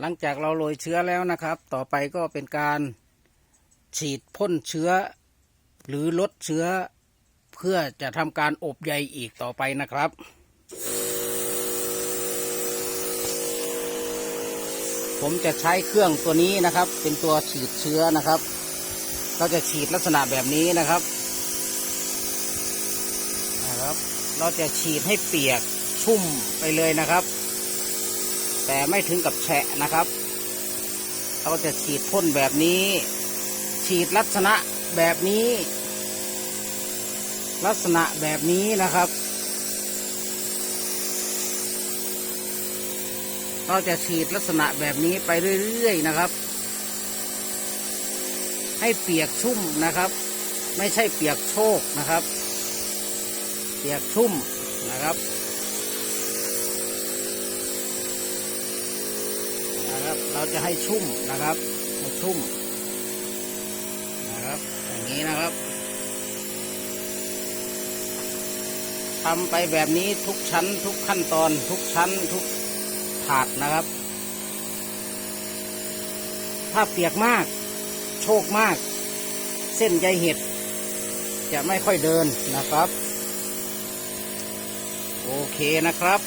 หลังจากเราโรยเชื้อแล้วนะครับ ต่อไปก็เป็นการฉีดพ่นเชื้อ หรือลดเชื้อ เพื่อจะทำการอบใยอีกต่อไปนะครับผมจะใช้เครื่องตัวนี้นะครับ เป็นตัวฉีดเชื้อนะครับเราจะฉีดลักษณะแบบนี้นะครับนะครับ เราจะฉีดให้เปียกชุ่มไปเลยนะครับ แต่ไม่ถึงกับแฉะนะครับ เราจะฉีดพ่นแบบนี้ ฉีดลักษณะแบบนี้ ลักษณะแบบนี้นะครับ เราจะฉีดลักษณะแบบนี้ไปเรื่อยๆนะครับ ให้เปียกชุ่มนะครับ ไม่ใช่เปียกโชกนะครับ เปียกชุ่มนะครับ นะครับ เราจะให้ชุ่มนะครับให้ชุ่มนะครับ อย่างนี้นะครับทำไปแบบนี้ทุกชั้น ทุกขั้นตอน ทุกชั้นทุกถาดนะครับ ถ้าเปียกมาก โชคมาก เส้นใยเห็ด จะไม่ค่อยเดินนะครับ โอเคนะครับ